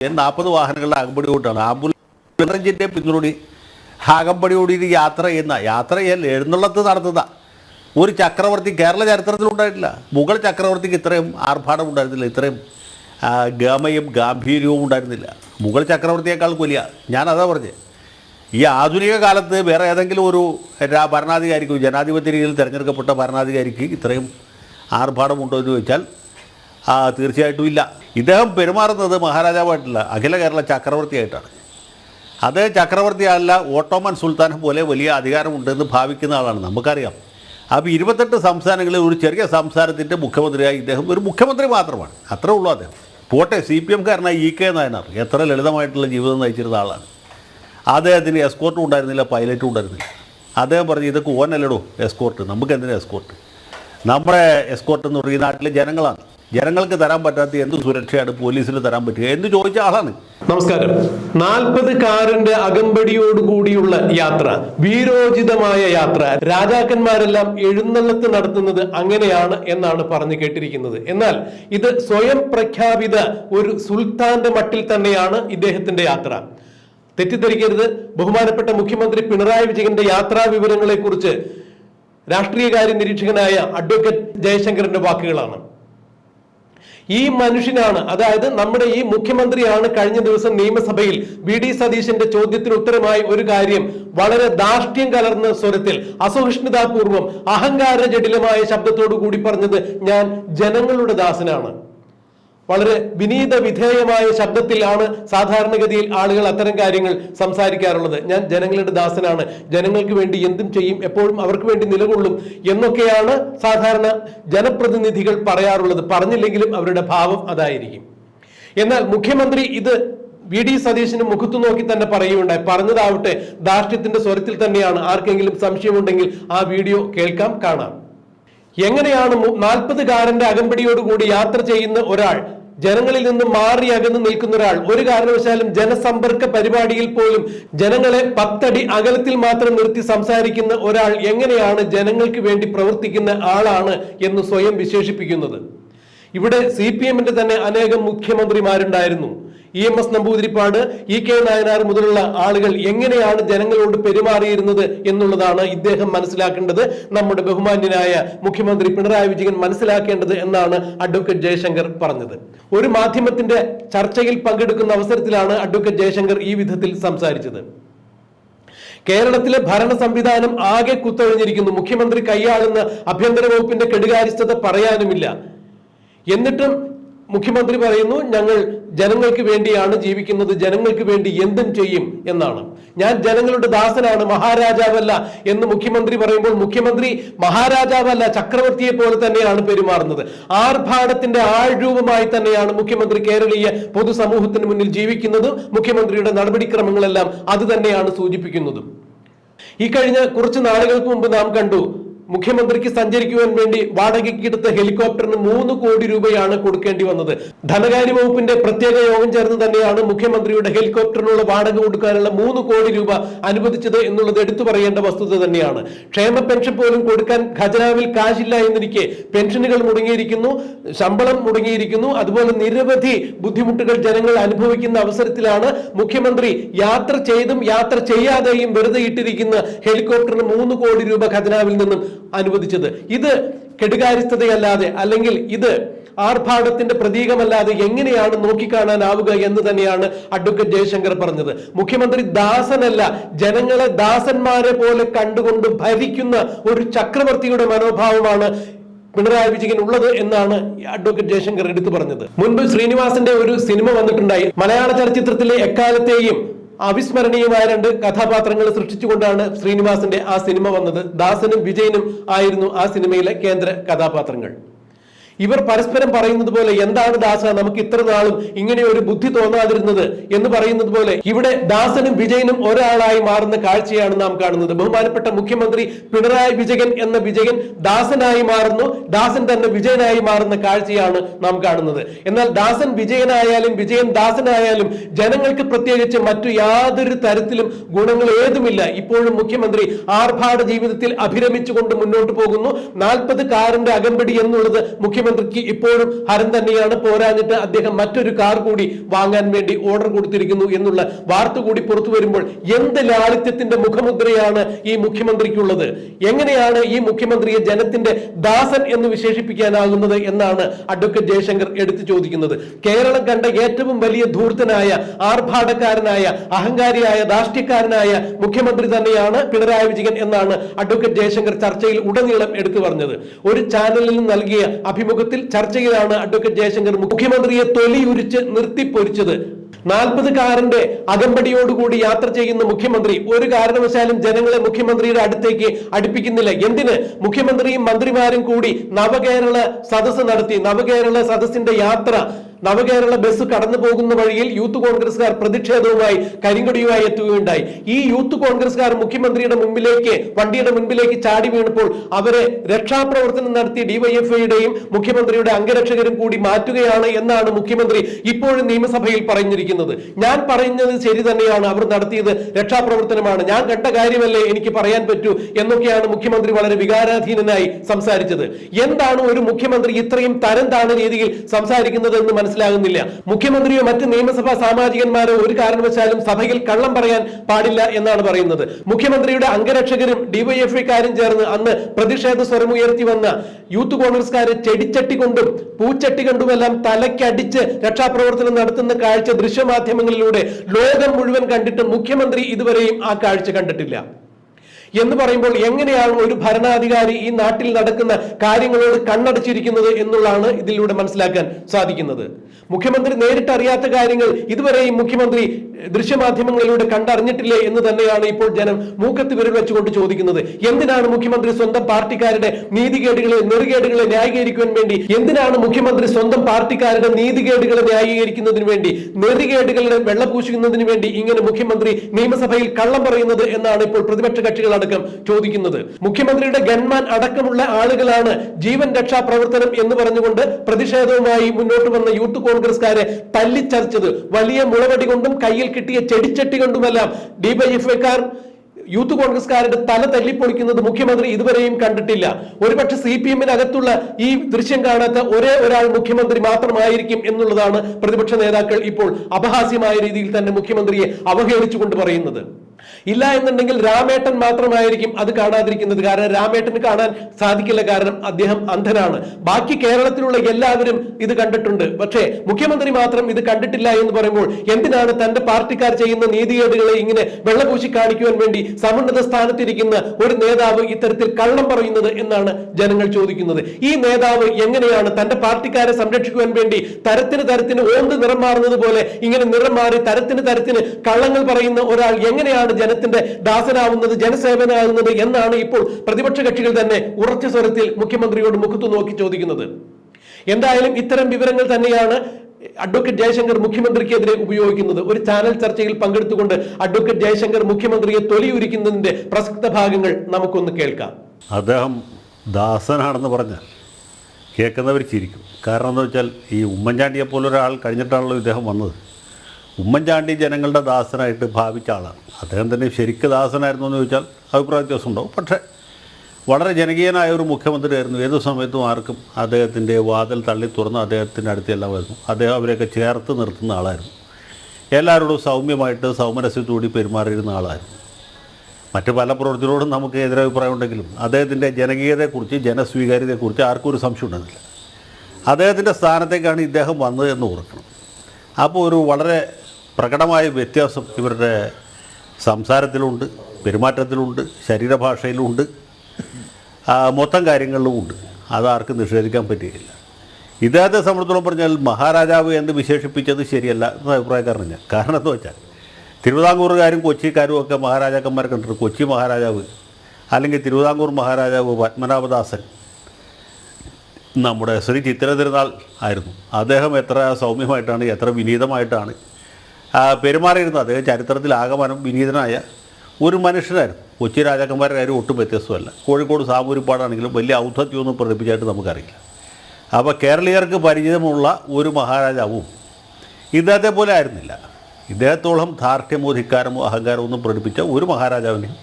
നാൽപ്പത് വാഹനങ്ങളുടെ അകമ്പടി കൊണ്ടാണ് ആംബുലൻസിന്റെ പിന്തുണി അകമ്പടിയോടി യാത്ര ചെയ്യുന്ന യാത്ര ചെയ്യാൻ എഴുന്നള്ളത്ത് നടത്തുന്ന ഒരു ചക്രവർത്തി കേരള ചരിത്രത്തിലുണ്ടായിട്ടില്ല. മുഗൾ ചക്രവർത്തിക്ക് ഇത്രയും ആർഭാടം ഉണ്ടായിരുന്നില്ല ഇത്രയും ഗമയും ഗാംഭീര്യവും ഉണ്ടായിരുന്നില്ല. മുഗൾ ചക്രവർത്തിയേക്കാൾ വലിയ ഞാനതാ പറഞ്ഞത് ഈ ആധുനിക കാലത്ത് വേറെ ഏതെങ്കിലും ഒരു ഭരണാധികാരിക്കും ജനാധിപത്യ രീതിയിൽ തിരഞ്ഞെടുക്കപ്പെട്ട ഭരണാധികാരിക്ക് ഇത്രയും ആർഭാടമുണ്ടോ എന്ന് ചോദിച്ചാൽ തീർച്ചയായിട്ടും ഇല്ല. ഇദ്ദേഹം പെരുമാറുന്നത് മഹാരാജാവായിട്ടല്ല അഖില കേരള ചക്രവർത്തിയായിട്ടാണ്. അത് ചക്രവർത്തിയല്ല ഓട്ടോമൻ സുൽത്താൻ പോലെ വലിയ അധികാരമുണ്ടെന്ന് ഭാവിക്കുന്ന ആളാണ്. നമുക്കറിയാം. അപ്പോൾ ഇരുപത്തെട്ട് സംസ്ഥാനങ്ങളിൽ ഒരു ചെറിയ സംസ്ഥാനത്തിന്റെ മുഖ്യമന്ത്രിയായി ഇദ്ദേഹം ഒരു മുഖ്യമന്ത്രി മാത്രമാണ്. അത്രേ ഉള്ളൂ അദ്ദേഹം. പോട്ടെ സി പി എംകാരനായ ഇ കെ നായനാർ. എത്ര ലളിതമായിട്ടുള്ള ജീവിതം നയിച്ചിരുന്ന ആളാണ്. അദ്ദേഹത്തിന് എസ്കോർട്ടും ഉണ്ടായിരുന്നില്ല പൈലറ്റും ഉണ്ടായിരുന്നില്ല. അദ്ദേഹം പറഞ്ഞു ഇതൊക്കെ ഓനല്ലടോ എസ്കോർട്ട്. നമുക്ക് എന്തിനാ എസ്കോർട്ട്? നമ്മുടെ എസ്കോർട്ട് എന്ന് പറയുന്ന നാട്ടിലെ ജനങ്ങളാണ്. ജനങ്ങൾക്ക് തരാൻ പറ്റാത്ത എന്ത് സുരക്ഷയാണ് പോലീസിന് തരാൻ പറ്റുക എന്ന് ചോദിച്ച ആളാണ്. നമസ്കാരം. നാൽപ്പത് കാറിന്റെ അകമ്പടിയോടുകൂടിയുള്ള യാത്ര വീരോചിതമായ യാത്ര രാജാക്കന്മാരെല്ലാം എഴുന്നള്ളത്ത് നടത്തുന്നത് അങ്ങനെയാണ് എന്നാണ് പറഞ്ഞു കേട്ടിരിക്കുന്നത്. എന്നാൽ ഇത് സ്വയം പ്രഖ്യാപിത ഒരു സുൽത്താന്റെ മട്ടിൽ തന്നെയാണ് ഇദ്ദേഹത്തിന്റെ യാത്ര. തെറ്റിദ്ധരിക്കരുത്. ബഹുമാനപ്പെട്ട മുഖ്യമന്ത്രി പിണറായി വിജയന്റെ യാത്രാ വിവരങ്ങളെ കുറിച്ച് രാഷ്ട്രീയകാര്യ നിരീക്ഷകനായ അഡ്വക്കേറ്റ് ജയശങ്കറിന്റെ വാക്കുകളാണ്. ഈ മനുഷ്യനാണ് അതായത് നമ്മുടെ ഈ മുഖ്യമന്ത്രിയാണ് കഴിഞ്ഞ ദിവസം നിയമസഭയിൽ വി ഡി സതീശന്റെ ചോദ്യത്തിന് ഉത്തരമായി ഒരു കാര്യം വളരെ ദാഷ്ട്യം കലർന്ന സ്വരത്തിൽ അസഹിഷ്ണുതാപൂർവം അഹങ്കാര ജടിലമായ ശബ്ദത്തോടു കൂടി പറഞ്ഞത് ഞാൻ ജനങ്ങളുടെ ദാസനാണ്. വളരെ വിനീത വിധേയമായ ശബ്ദത്തിലാണ് സാധാരണഗതിയിൽ ആളുകൾ അത്തരം കാര്യങ്ങൾ സംസാരിക്കാറുള്ളത്. ഞാൻ ജനങ്ങളുടെ ദാസനാണ്. ജനങ്ങൾക്ക് വേണ്ടി എന്തും ചെയ്യും എപ്പോഴും അവർക്ക് വേണ്ടി നിലകൊള്ളും എന്നൊക്കെയാണ് സാധാരണ ജനപ്രതിനിധികൾ പറയാറുള്ളത്. പറഞ്ഞില്ലെങ്കിലും അവരുടെ ഭാവം അതായിരിക്കും. എന്നാൽ മുഖ്യമന്ത്രി ഇത് വി ഡി സതീശന് മുഖത്തു നോക്കി തന്നെ പറയുകയുണ്ടായി. പറഞ്ഞതാവട്ടെ ധാർഷ്ട്യത്തിന്റെ സ്വരത്തിൽ തന്നെയാണ്. ആർക്കെങ്കിലും സംശയമുണ്ടെങ്കിൽ ആ വീഡിയോ കേൾക്കാം കാണാം. എങ്ങനെയാണ് നാൽപ്പത് കാരന്റെ അകമ്പടിയോടുകൂടി യാത്ര ചെയ്യുന്ന ഒരാൾ ജനങ്ങളിൽ നിന്ന് മാറി അകന്ന് നിൽക്കുന്ന ഒരാൾ. ഒരു കാരണവശാലും ജനസമ്പർക്ക പരിപാടിയിൽ പോലും ജനങ്ങളെ പത്തടി അകലത്തിൽ മാത്രം നിർത്തി സംസാരിക്കുന്ന ഒരാൾ എങ്ങനെയാണ് ജനങ്ങൾക്ക് വേണ്ടി പ്രവർത്തിക്കുന്ന ആളാണ് എന്ന് സ്വയം വിശേഷിപ്പിക്കുന്നത്. ഇവിടെ സി പി എമ്മിന്റെ തന്നെ അനേകം മുഖ്യമന്ത്രിമാരുണ്ടായിരുന്നു. E M S Namboodiripad E K Nayanar മുതലുള്ള ആളുകൾ എങ്ങനെയാണ് ജനങ്ങളോട് പെരുമാറിയിരുന്നത് എന്നുള്ളതാണ് ഇദ്ദേഹം മനസ്സിലാക്കേണ്ടത്. നമ്മുടെ ബഹുമാന്യനായ മുഖ്യമന്ത്രി പിണറായി വിജയൻ മനസ്സിലാക്കേണ്ടത് എന്നാണ് അഡ്വക്കേറ്റ് ജയശങ്കർ പറഞ്ഞത്. ഒരു മാധ്യമത്തിന്റെ ചർച്ചയിൽ പങ്കെടുക്കുന്ന അവസരത്തിലാണ് അഡ്വക്കേറ്റ് ജയശങ്കർ ഈ വിധത്തിൽ സംസാരിച്ചത്. കേരളത്തിലെ ഭരണ സംവിധാനം ആകെ കുത്തൊഴിഞ്ഞിരിക്കുന്നു. മുഖ്യമന്ത്രി കൈയാളുന്ന ആഭ്യന്തര വകുപ്പിന്റെ കെടുകാര്യസ്ഥത പറയാനുമില്ല. എന്നിട്ടും മുഖ്യമന്ത്രി പറയുന്നു ഞങ്ങൾ ജനങ്ങൾക്ക് വേണ്ടിയാണ് ജീവിക്കുന്നത് ജനങ്ങൾക്ക് വേണ്ടി എന്തും ചെയ്യും എന്നാണ്. ഞാൻ ജനങ്ങളുടെ ദാസനാണ് മഹാരാജാവല്ല എന്ന് മുഖ്യമന്ത്രി പറയുമ്പോൾ മുഖ്യമന്ത്രി മഹാരാജാവല്ല ചക്രവർത്തിയെ പോലെ തന്നെയാണ് പെരുമാറുന്നത്. ആർഭാടത്തിന്റെ ആൾരൂപമായി തന്നെയാണ് മുഖ്യമന്ത്രി കേരളീയ പൊതുസമൂഹത്തിന് മുന്നിൽ ജീവിക്കുന്നതും മുഖ്യമന്ത്രിയുടെ നടപടിക്രമങ്ങളെല്ലാം അത് തന്നെയാണ് സൂചിപ്പിക്കുന്നതും. ഈ കഴിഞ്ഞ കുറച്ച് നാളുകൾക്ക് മുമ്പ് നാം കണ്ടു മുഖ്യമന്ത്രിക്ക് സഞ്ചരിക്കുവാൻ വേണ്ടി വാടകയ്ക്ക് എടുത്ത ഹെലികോപ്റ്ററിന് മൂന്ന് കോടി രൂപയാണ് കൊടുക്കേണ്ടി വന്നത്. ധനകാര്യ വകുപ്പിന്റെ പ്രത്യേക യോഗം ചേർന്ന് തന്നെയാണ് മുഖ്യമന്ത്രിയുടെ ഹെലികോപ്റ്ററിനുള്ള വാടക കൊടുക്കാനുള്ള മൂന്ന് കോടി രൂപ അനുവദിച്ചത് എന്നുള്ളത് എടുത്തു പറയേണ്ട വസ്തുത തന്നെയാണ്. ക്ഷേമ പെൻഷൻ പോലും കൊടുക്കാൻ ഖജനാവിൽ കാശില്ല എന്നിരിക്കെ പെൻഷനുകൾ മുടങ്ങിയിരിക്കുന്നു ശമ്പളം മുടങ്ങിയിരിക്കുന്നു. അതുപോലെ നിരവധി ബുദ്ധിമുട്ടുകൾ ജനങ്ങൾ അനുഭവിക്കുന്ന അവസരത്തിലാണ് മുഖ്യമന്ത്രി യാത്ര ചെയ്തും യാത്ര ചെയ്യാതെയും വെറുതെ ഇട്ടിരിക്കുന്ന ഹെലികോപ്റ്ററിന് മൂന്ന് കോടി രൂപ ഖജനാവിൽ നിന്നും അനുവദിച്ചത്. ഇത് കെടുകാര്യസ്ഥതയല്ലാതെ അല്ലെങ്കിൽ ഇത് ആർഭാടത്തിന്റെ പ്രതീകമല്ലാതെ എങ്ങനെയാണ് നോക്കിക്കാണാനാവുക എന്ന് തന്നെയാണ് അഡ്വക്കേറ്റ് ജയശങ്കർ പറഞ്ഞത്. മുഖ്യമന്ത്രി ദാസനല്ല ജനങ്ങളെ ദാസന്മാരെ പോലെ കണ്ടുകൊണ്ട് ഭരിക്കുന്ന ഒരു ചക്രവർത്തിയുടെ മനോഭാവമാണ് പിണറായി വിജയൻ ഉള്ളത് എന്നാണ് അഡ്വക്കേറ്റ് ജയശങ്കർ എടുത്തു പറഞ്ഞത്. മുൻപ് ശ്രീനിവാസന്റെ ഒരു സിനിമ വന്നിട്ടുണ്ടായി. മലയാള ചലച്ചിത്രത്തിലെ എക്കാലത്തെയും അവിസ്മരണീയമായ രണ്ട് കഥാപാത്രങ്ങൾ സൃഷ്ടിച്ചുകൊണ്ടാണ് ശ്രീനിവാസന്റെ ആ സിനിമ വന്നത്. ദാസനും വിജയനും ആയിരുന്നു ആ സിനിമയിലെ കേന്ദ്ര കഥാപാത്രങ്ങൾ. ഇവർ പരസ്പരം പറയുന്നത് പോലെ എന്താണ് ദാസ നമുക്ക് ഇത്ര നാളും ഇങ്ങനെ ഒരു ബുദ്ധി തോന്നാതിരുന്നത് എന്ന് പറയുന്നത് പോലെ ഇവിടെ ദാസനും വിജയനും ഒരാളായി മാറുന്ന കാഴ്ചയാണ് നാം കാണുന്നത്. ബഹുമാനപ്പെട്ട മുഖ്യമന്ത്രി പിണറായി വിജയൻ എന്ന വിജയൻ ദാസനായി മാറുന്നു. ദാസൻ തന്നെ വിജയനായി മാറുന്ന കാഴ്ചയാണ് നാം കാണുന്നത്. എന്നാൽ ദാസൻ വിജയനായാലും വിജയൻ ദാസനായാലും ജനങ്ങൾക്ക് പ്രത്യേകിച്ച് മറ്റു യാതൊരു തരത്തിലും ഗുണങ്ങൾ ഏതുമില്ല. ഇപ്പോഴും മുഖ്യമന്ത്രി ആർഭാട ജീവിതത്തിൽ അഭിരമിച്ചുകൊണ്ട് മുന്നോട്ട് പോകുന്നു. നാൽപ്പത് കാറിന്റെ അകമ്പടി എന്നുള്ളത് മുഖ്യമന്ത്രി മുഖ്യമന്ത്രിക്ക് ഇപ്പോഴും ഹരം തന്നെയാണ് പോരാഞ്ഞിട്ട് അദ്ദേഹം മറ്റൊരു കാർ കൂടി വാങ്ങാൻ വേണ്ടി ഓർഡർ കൊടുത്തിരിക്കുന്നു എന്നുള്ള വാർത്ത കൂടി പുറത്തു വരുമ്പോൾ എന്ത് ലാളിത്യത്തിന്റെ മുഖമുദ്രയാണ് ഈ മുഖ്യമന്ത്രിക്കുള്ളത്? എങ്ങനെയാണ് ഈ മുഖ്യമന്ത്രിയെ ജനത്തിന്റെ ദാസൻ എന്ന് വിശേഷിപ്പിക്കാനാകുന്നത് എന്നാണ് അഡ്വക്കേറ്റ് ജയശങ്കർ എടുത്തു ചോദിക്കുന്നത്. കേരളം കണ്ട ഏറ്റവും വലിയ ധൂർത്തനായ ആർഭാടക്കാരനായ അഹങ്കാരിയായ ദാഷ്ട്യക്കാരനായ മുഖ്യമന്ത്രി തന്നെയാണ് പിണറായി വിജയൻ എന്നാണ് അഡ്വക്കേറ്റ് ജയശങ്കർ ചർച്ചയിൽ ഉടനീളം എടുത്തു പറഞ്ഞത്. ഒരു ചാനലിൽ നൽകിയ അഭിമുഖത്തിൽ ചെയ്താണ് അഡ്വക്കേറ്റ് ജയശങ്കർ മുഖ്യമന്ത്രിയെ തൊലിയുരിച്ച് നിർത്തിപ്പൊരിച്ചത് നാൽപ്പത് കാറിന്റെ അകമ്പടിയോടുകൂടി യാത്ര ചെയ്യുന്ന മുഖ്യമന്ത്രി ഒരു കാരണവശാലും ജനങ്ങളെ മുഖ്യമന്ത്രിയുടെ അടുത്തേക്ക് അടുപ്പിക്കുന്നില്ല. എന്തിന്? മുഖ്യമന്ത്രിയും മന്ത്രിമാരും കൂടി നവകേരള സദസ്സ് നടത്തി. നവകേരള സദസ്സിന്റെ യാത്ര നവകേരള ബസ് കടന്നു പോകുന്ന വഴിയിൽ യൂത്ത് കോൺഗ്രസ്സുകാർ പ്രതിഷേധവുമായി കരിങ്കൊടിയുമായി എത്തുകയുണ്ടായി. ഈ യൂത്ത് കോൺഗ്രസ്സുകാർ മുഖ്യമന്ത്രിയുടെ മുമ്പിലേക്ക് വണ്ടിയുടെ മുൻപിലേക്ക് ചാടി വീണപ്പോൾ അവരെ രക്ഷാപ്രവർത്തനം നടത്തിയ ഡിവൈഎഫ്ഐയുടെയും മുഖ്യമന്ത്രിയുടെ അംഗരക്ഷകരും കൂടി മാറ്റുകയാണ് എന്നാണ് മുഖ്യമന്ത്രി ഇപ്പോഴും നിയമസഭയിൽ പറഞ്ഞിരിക്കുന്നത്. ഞാൻ പറയുന്നത് ശരി തന്നെയാണ്. അവർ നടത്തിയത് രക്ഷാപ്രവർത്തനമാണ്. ഞാൻ കണ്ട കാര്യമല്ലേ എനിക്ക് പറയാൻ പറ്റൂ എന്നൊക്കെയാണ് മുഖ്യമന്ത്രി വളരെ വികാരാധീനനായി സംസാരിച്ചത്. എന്താണ് ഒരു മുഖ്യമന്ത്രി ഇത്രയും തരം താണ രീതിയിൽ സംസാരിക്കുന്നത് എന്ന് മനസ്സിലാകുന്നില്ല. മുഖ്യമന്ത്രിയോ മറ്റ് നിയമസഭാ സാമാജികന്മാരോ ഒരു കാരണവശാലും സഭയിൽ കള്ളം പറയാൻ പാടില്ല എന്നാണ് പറയുന്നത്. മുഖ്യമന്ത്രിയുടെ അംഗരക്ഷകരും ഡിവൈഎഫ്ഐക്കാരും ചേർന്ന് അന്ന് പ്രതിഷേധ സ്വരമുയർത്തി വന്ന യൂത്ത് കോൺഗ്രസ്കാരെ ചെടിച്ചട്ടി കൊണ്ടും പൂച്ചട്ടി കൊണ്ടുമെല്ലാം തലയ്ക്കടിച്ച് രക്ഷാപ്രവർത്തനം നടത്തുന്ന കാഴ്ച ദൃശ്യമാധ്യമങ്ങളിലൂടെ ലോകം മുഴുവൻ കണ്ടിട്ട് മുഖ്യമന്ത്രി ഇതുവരെയും ആ കാഴ്ച കണ്ടിട്ടില്ല. എന്ന് പറയുമ്പോൾ എങ്ങനെയാണ് ഒരു ഭരണാധികാരി ഈ നാട്ടിൽ നടക്കുന്ന കാര്യങ്ങളോട് കണ്ണടച്ചിരിക്കുന്നത് എന്നുള്ളതാണ് ഇതിലൂടെ മനസ്സിലാക്കാൻ സാധിക്കുന്നത്. മുഖ്യമന്ത്രി നേരിട്ട് അറിയാത്ത കാര്യങ്ങൾ ഇതുവരെയും മുഖ്യമന്ത്രി ദൃശ്യമാധ്യമങ്ങളിലൂടെ കണ്ടറിഞ്ഞിട്ടില്ലേ എന്ന് തന്നെയാണ് ഇപ്പോൾ ജനം മൂക്കത്ത് വിരൽ വെച്ചുകൊണ്ട് ചോദിക്കുന്നത്. എന്തിനാണ് മുഖ്യമന്ത്രി സ്വന്തം പാർട്ടിക്കാരുടെ നീതികേടുകളെ നെറുകേടുകളെ ന്യായീകരിക്കുവാൻ വേണ്ടി? എന്തിനാണ് മുഖ്യമന്ത്രി സ്വന്തം പാർട്ടിക്കാരുടെ നീതികേടുകളെ ന്യായീകരിക്കുന്നതിന് വേണ്ടി? നെറുകേടുകളുടെ വെള്ളപൂശുന്നതിന് വേണ്ടി ഇങ്ങനെ മുഖ്യമന്ത്രി നിയമസഭയിൽ കള്ളം പറയുന്നത് എന്നാണ് ഇപ്പോൾ പ്രതിപക്ഷ കക്ഷികൾ അടക്കം ചോദിക്കുന്നത്. മുഖ്യമന്ത്രിയുടെ ഗൺമാൻ അടക്കമുള്ള ആളുകളാണ് ജീവൻ രക്ഷാ പ്രവർത്തനം എന്ന് പറഞ്ഞുകൊണ്ട് പ്രതിഷേധവുമായി മുന്നോട്ട് വന്ന യൂത്ത് കോൺഗ്രസ്കാരെ തല്ലിച്ചതച്ചത് വലിയ മുളവടി കൊണ്ടും കയ്യിൽ കിട്ടിയ ചെടിച്ചട്ടി കൊണ്ടുമെല്ലാം ഡിവൈഎഫ്ഐക്കാർ യൂത്ത് കോൺഗ്രസ്കാരുടെ തല തല്ലിപ്പൊളിക്കുന്നത് മുഖ്യമന്ത്രി ഇതുവരെയും കണ്ടിട്ടില്ല. ഒരുപക്ഷെ സി പി എമ്മിനകത്തുള്ള ഈ ദൃശ്യം കാണാത്ത ഒരേ ഒരാൾ മുഖ്യമന്ത്രി മാത്രമായിരിക്കും എന്നുള്ളതാണ് പ്രതിപക്ഷ നേതാക്കൾ ഇപ്പോൾ അപഹാസ്യമായ രീതിയിൽ തന്നെ മുഖ്യമന്ത്രിയെ അവഹേളിച്ചുകൊണ്ട് പറയുന്നത്. ഇല്ല എന്നുണ്ടെങ്കിൽ രാമേട്ടൻ മാത്രമായിരിക്കും അത് കാണാതിരിക്കുന്നത്. കാരണം രാമേട്ടന് കാണാൻ സാധിക്കില്ല. കാരണം അദ്ദേഹം അന്ധനാണ്. ബാക്കി കേരളത്തിലുള്ള എല്ലാവരും ഇത് കണ്ടിട്ടുണ്ട്. പക്ഷേ മുഖ്യമന്ത്രി മാത്രം ഇത് കണ്ടിട്ടില്ല എന്ന് പറയുമ്പോൾ എന്തിനാണ് തന്റെ പാർട്ടിക്കാർ ചെയ്യുന്ന നീതികേടുകളെ ഇങ്ങനെ വെള്ളപൂശി കാണിക്കുവാൻ വേണ്ടി സമുന്നത സ്ഥാനത്തിരിക്കുന്ന ഒരു നേതാവ് ഇത്തരത്തിൽ കള്ളം പറയുന്നത് എന്നാണ് ജനങ്ങൾ ചോദിക്കുന്നത്. ഈ നേതാവ് എങ്ങനെയാണ് തന്റെ പാർട്ടിക്കാരെ സംരക്ഷിക്കുവാൻ വേണ്ടി തരത്തിന് തരത്തിന് ഓന്ത് നിറം മാറുന്നത് പോലെ ഇങ്ങനെ നിറം മാറി തരത്തിന് തരത്തിന് കള്ളങ്ങൾ പറയുന്ന ഒരാൾ എങ്ങനെയാണ് ജനത്തിന്റെ ദാസനാവുന്നത് ജനസേവനാകുന്നത് എന്നാണ് ഇപ്പോൾ പ്രതിപക്ഷ കക്ഷികൾ തന്നെ ഉറച്ച സ്വരത്തിൽ മുഖ്യമന്ത്രിയോട് മുഖത്തു നോക്കി ചോദിക്കുന്നത്. എന്തായാലും ഇത്തരം വിവരങ്ങൾ തന്നെയാണ് അഡ്വക്കേറ്റ് ജയശങ്കർ മുഖ്യമന്ത്രിക്കെതിരെ ഉപയോഗിക്കുന്നത്. ഒരു ചാനൽ ചർച്ചയിൽ പങ്കെടുത്തുകൊണ്ട് അഡ്വക്കേറ്റ് ജയശങ്കർ മുഖ്യമന്ത്രിയെ തൊലിയുരിക്കുന്നതിന്റെ പ്രസക്ത ഭാഗങ്ങൾ നമുക്കൊന്ന് കേൾക്കാം. അദ്ദേഹം ദാസനാണെന്ന് പറഞ്ഞാൽ കേൾക്കുന്നവർ ചിരിക്കും. കാരണം എന്താ വെച്ചാൽ ഈ ഉമ്മൻചാണ്ടിയെ പോലൊരാൾ കഴിഞ്ഞിട്ടാണല്ലോ ഇദ്ദേഹം വന്നത്. ഉമ്മൻചാണ്ടി ജനങ്ങളുടെ ദാസനായിട്ട് ഭാവിച്ച ആളാണ്. അദ്ദേഹം തന്നെ ശരിക്ക് ദാസനായിരുന്നു എന്ന് ചോദിച്ചാൽ അഭിപ്രായ വ്യത്യാസം ഉണ്ടാവും പക്ഷേ വളരെ ജനകീയനായ ഒരു മുഖ്യമന്ത്രിയായിരുന്നു. ഏത് സമയത്തും ആർക്കും അദ്ദേഹത്തിന്റെ വാതിൽ തള്ളി തുറന്ന് അദ്ദേഹത്തിന്റെ അടുത്തെല്ലാം വരുന്നു അദ്ദേഹം അവരെയൊക്കെ ചേർത്ത് നിർത്തുന്ന ആളായിരുന്നു. എല്ലാവരോടും സൗമ്യമായിട്ട് സൗമരസ്യത്തോടി പെരുമാറിയിരുന്ന ആളായിരുന്നു. മറ്റ് പല പ്രവൃത്തികളോടും നമുക്ക് എതിരഭിപ്രായം ഉണ്ടെങ്കിലും അദ്ദേഹത്തിന്റെ ജനകീയതയെക്കുറിച്ച് ജനസ്വീകാര്യതയെക്കുറിച്ച് ആർക്കും ഒരു സംശയം ഉണ്ടെന്നില്ല അദ്ദേഹത്തിന്റെ സ്ഥാനത്തേക്കാണ് ഇദ്ദേഹം വന്നത് എന്ന് ഓർക്കണം. അപ്പോൾ ഒരു വളരെ പ്രകടമായ വ്യത്യാസം ഇവരുടെ സംസാരത്തിലുണ്ട് പെരുമാറ്റത്തിലുണ്ട് ശരീരഭാഷയിലുമുണ്ട് ആ, മൊത്തം കാര്യങ്ങളിലും ഉണ്ട് അത് ആർക്കും നിഷേധിക്കാൻ പറ്റുകയില്ല ഇദ്ദേഹത്തെ സംബന്ധിച്ചോളം പറഞ്ഞാൽ മഹാരാജാവ് എന്ന് വിശേഷിപ്പിച്ചത് ശരിയല്ല എന്ന അഭിപ്രായക്കാരൻ ഞാൻ. കാരണം എന്താ വെച്ചാൽ തിരുവിതാംകൂറുകാരും കൊച്ചിക്കാരും ഒക്കെ മഹാരാജാക്കന്മാരെ കണ്ടിട്ട് കൊച്ചി മഹാരാജാവ് അല്ലെങ്കിൽ തിരുവിതാംകൂർ മഹാരാജാവ് പത്മനാഭദാസൻ നമ്മുടെ ശ്രീ ചിത്തിര തിരുനാൾ ആയിരുന്നു. അദ്ദേഹം എത്ര സൗമ്യമായിട്ടാണ് എത്ര വിനീതമായിട്ടാണ് ആ, പെരുമാറിയിരുന്നത് അദ്ദേഹം ചരിത്രത്തിൽ ആകമാനം വിനീതനായ ഒരു മനുഷ്യനായിരുന്നു. കൊച്ചി രാജാക്കന്മാരുടെ കാര്യം ഒട്ടും വ്യത്യസ്തമല്ല. കോഴിക്കോട് സാമൂരിപ്പാടാണെങ്കിലും വലിയ ഔദ്ധത്യമൊന്നും പ്രകടിപ്പിച്ചായിട്ട് നമുക്കറിയില്ല. അപ്പോൾ കേരളീയർക്ക് പരിചിതമുള്ള ഒരു മഹാരാജാവും ഇദ്ദേഹത്തെ പോലെ ആയിരുന്നില്ല. ഇദ്ദേഹത്തോളം ധാർഷ്ട്യമോ ധിക്കാരമോ അഹങ്കാരമോ ഒന്നും പ്രകടിപ്പിച്ച ഒരു മഹാരാജാവിനെയും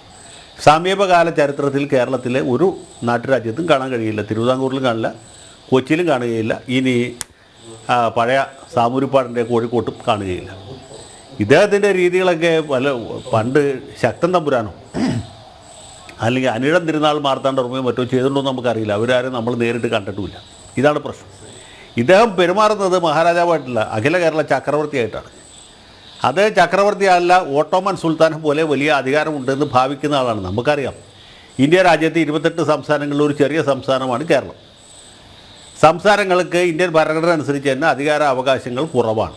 സമീപകാല ചരിത്രത്തിൽ കേരളത്തിലെ ഒരു നാട്ടുരാജ്യത്തും കാണാൻ കഴിയില്ല. തിരുവിതാംകൂറിലും കാണില്ല കൊച്ചിയിലും കാണുകയില്ല. ഇനി പഴയ സാമൂരിപ്പാടിന്റെ കോഴിക്കോട്ടും കാണുകയില്ല. ഇദ്ദേഹത്തിന്റെ രീതികളൊക്കെ പല പണ്ട് ശക്തൻ തമ്പുരാനോ? അല്ലെങ്കിൽ അനിഴം തിരുനാൾ മാർത്താണ്ഡർമ്മയോ മറ്റോ ചെയ്തിട്ടുണ്ടോ നമുക്കറിയില്ല. അവരാരും നമ്മൾ നേരിട്ട് കണ്ടിട്ടുമില്ല. ഇതാണ് പ്രശ്നം. ഇദ്ദേഹം പെരുമാറുന്നത് മഹാരാജാവായിട്ടില്ല അഖില കേരള ചക്രവർത്തിയായിട്ടാണ്. അത് ചക്രവർത്തിയല്ല ഓട്ടോമൻ സുൽത്താൻ പോലെ വലിയ അധികാരമുണ്ടെന്ന് ഭാവിക്കുന്ന ആളാണ്. നമുക്കറിയാം. ഇന്ത്യ രാജ്യത്തെ ഇരുപത്തെട്ട് സംസ്ഥാനങ്ങളിൽ ഒരു ചെറിയ സംസ്ഥാനമാണ് കേരളം. സംസ്ഥാനങ്ങൾക്ക് ഇന്ത്യൻ ഭരണഘടന അനുസരിച്ച് തന്നെ അധികാര അവകാശങ്ങൾ കുറവാണ്.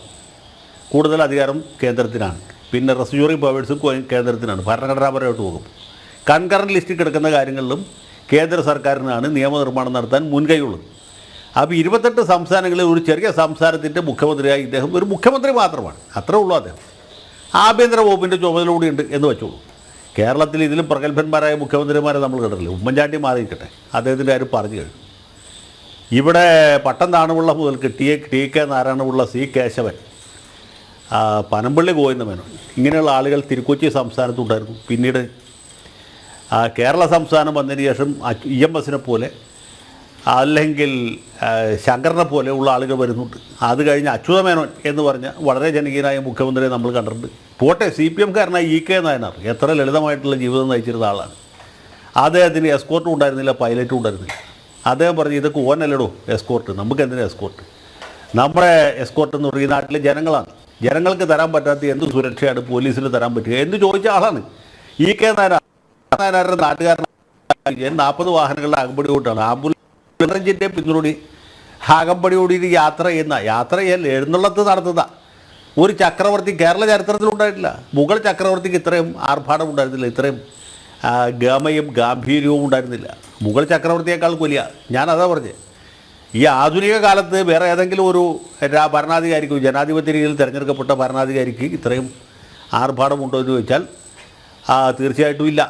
കൂടുതൽ അധികാരം കേന്ദ്രത്തിനാണ്. പിന്നെ റെസ്യൂറി പവേഴ്സും കേന്ദ്രത്തിനാണ്. ഭരണഘടനാപരമായിട്ട് പോകും. കൺകറന്റ് ലിസ്റ്റിൽ കിടക്കുന്ന കാര്യങ്ങളിലും കേന്ദ്ര സർക്കാരിനാണ് നിയമനിർമ്മാണം നടത്താൻ മുൻകൈയുള്ളത്. അപ്പോൾ ഇരുപത്തെട്ട് സംസ്ഥാനങ്ങളിൽ ഒരു ചെറിയ സംസ്ഥാനത്തിന്റെ മുഖ്യമന്ത്രിയായി ഇദ്ദേഹം ഒരു മുഖ്യമന്ത്രി മാത്രമാണ്. അത്രേ ഉള്ളൂ അദ്ദേഹം. ആഭ്യന്തര വകുപ്പിന്റെ ചുമതല കൂടിയുണ്ട് എന്ന് വെച്ചോളൂ. കേരളത്തിൽ ഇതിലും പ്രഗത്ഭന്മാരായ മുഖ്യമന്ത്രിമാരെ നമ്മൾ കണ്ടിട്ടില്ല. ഉമ്മൻചാണ്ടി മാറിയിരിക്കട്ടെ. അദ്ദേഹത്തിന്റെ കാര്യം പറഞ്ഞു കഴിഞ്ഞു. ഇവിടെ പട്ടം താണുപിള്ള മുതൽക്ക് T A T K Narayana Pillai C. Kesavan Panampilly Govinda Menon. ഇങ്ങനെയുള്ള ആളുകൾ തിരുക്കൊച്ചി സംസ്ഥാനത്തുണ്ടായിരുന്നു പിന്നീട് കേരള സംസ്ഥാനം വന്നതിന് ശേഷം ഇ എം എസിനെ പോലെ അല്ലെങ്കിൽ ശങ്കറിനെ പോലെ ഉള്ള ആളുകൾ വരുന്നുണ്ട്. അത് കഴിഞ്ഞ് അച്യുതമേനോൻ എന്ന് പറഞ്ഞ വളരെ ജനകീയനായ മുഖ്യമന്ത്രിയെ നമ്മൾ കണ്ടിട്ടുണ്ട്. പോട്ടെ സി പി എംകാരനായ ഇ കെ നായനാർ. എത്ര ലളിതമായിട്ടുള്ള ജീവിതം നയിച്ചിരുന്ന ആളാണ്. അദ്ദേഹത്തിന് എസ്കോർട്ടും ഉണ്ടായിരുന്നില്ല പൈലറ്റും ഉണ്ടായിരുന്നില്ല. അദ്ദേഹം പറഞ്ഞു ഇതൊക്കെ ഓനല്ലടോ എസ്കോർട്ട്? നമുക്ക് എന്തിനാ എസ്കോർട്ട്? നമ്മുടെ എസ്കോർട്ട് എന്ന് പറയുന്ന നാട്ടിലെ ജനങ്ങളാണ്. ജനങ്ങൾക്ക് തരാൻ പറ്റാത്ത എന്ത് സുരക്ഷയാണ് പോലീസിന് തരാൻ പറ്റുക എന്ന് ചോദിച്ച ആളാണ്. ഇ കെ നാരായണ നാട്ടുകാരൻ നാൽപ്പത് വാഹനങ്ങളുടെ അകമ്പടി കൂട്ടാണ് ആംബുലൻസിന്റെ പിന്തുണി അകമ്പടിയോടി യാത്ര ചെയ്യുന്ന യാത്ര ചെയ്യാൻ എഴുന്നള്ളത്ത് നടത്തുന്ന ഒരു ചക്രവർത്തി കേരള ചരിത്രത്തിൽ ഉണ്ടായിട്ടില്ല മുഗൾ ചക്രവർത്തിക്ക് ഇത്രയും ആർഭാടം ഉണ്ടായിരുന്നില്ല. ഇത്രയും ഗമയും ഗാംഭീര്യവും ഉണ്ടായിരുന്നില്ല. മുഗൾ ചക്രവർത്തിയേക്കാൾ വലിയ ഞാനതാ പറഞ്ഞത് ഈ ആധുനിക കാലത്ത് വേറെ ഏതെങ്കിലും ഒരു ഭരണാധികാരിക്ക് ജനാധിപത്യ രീതിയിൽ തിരഞ്ഞെടുക്കപ്പെട്ട ഭരണാധികാരിക്ക് ഇത്രയും ആർഭാടമുണ്ടോ എന്ന് ചോദിച്ചാൽ തീർച്ചയായിട്ടും ഇല്ല.